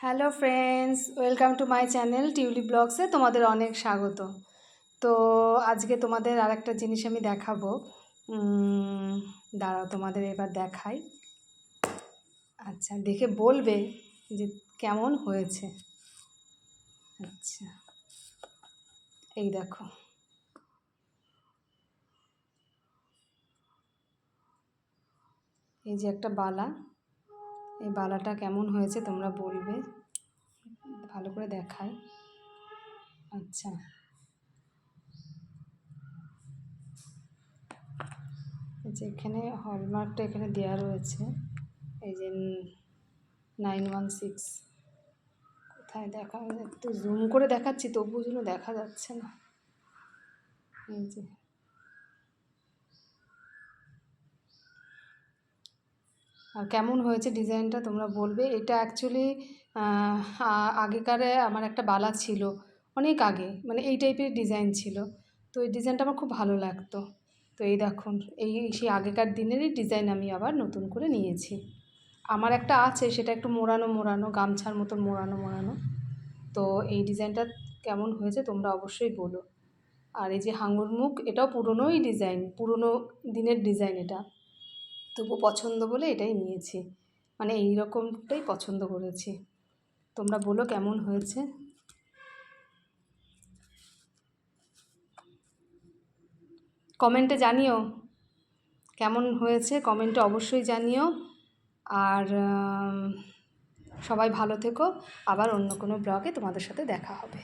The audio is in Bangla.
Hello friends welcome to my channel Tiuli ব্লগসে তোমাদের অনেক স্বাগত। তো আজকে তোমাদের আর একটা জিনিস আমি দেখাবো। দাঁড়াও, তোমাদের এবার দেখাই। আচ্ছা দেখে বলবে যে কেমন হয়েছে। আচ্ছা এই দেখো। এই যে একটা বালা। এই বালাটা কেমন হয়েছে তোমরা বলবে। ভালো করে দেখায় আচ্ছা। যে এখানে হলমার্কটা এখানে দেওয়া রয়েছে। এই যে নাইন ওয়ান সিক্স। কোথায় দেখা? একটু জুম করে দেখাচ্ছি, তবুও যেন দেখা যাচ্ছে না। এই যে। কেমন হয়েছে ডিজাইনটা তোমরা বলবে। এটা অ্যাকচুয়ালি আগেকারে আমার একটা বালা ছিল, অনেক আগে মানে এই টাইপের ডিজাইন ছিল। তো এই ডিজাইনটা আমার খুব ভালো লাগতো। তো এই দেখুন, এই সেই আগেকার দিনেরই ডিজাইন আমি আবার নতুন করে নিয়েছি। আমার একটা আছে, সেটা একটু মোড়ানো মোড়ানো, গামছার মতন মোড়ানো মোড়ানো। তো এই ডিজাইনটা কেমন হয়েছে তোমরা অবশ্যই বলো। আর এই যে হাঙুর মুখ, এটাও পুরনোই ডিজাইন পুরনো দিনের ডিজাইন এটা। তবু পছন্দ বলে এটাই নিয়েছি। মানে এই রকমটাই পছন্দ করেছি। তোমরা বলো কেমন হয়েছে? কমেন্টে জানিও। কেমন হয়েছে কমেন্টে অবশ্যই জানিও। আর সবাই ভালো থেকো। আবার অন্য কোনো ব্লগে তোমাদের সাথে দেখা হবে।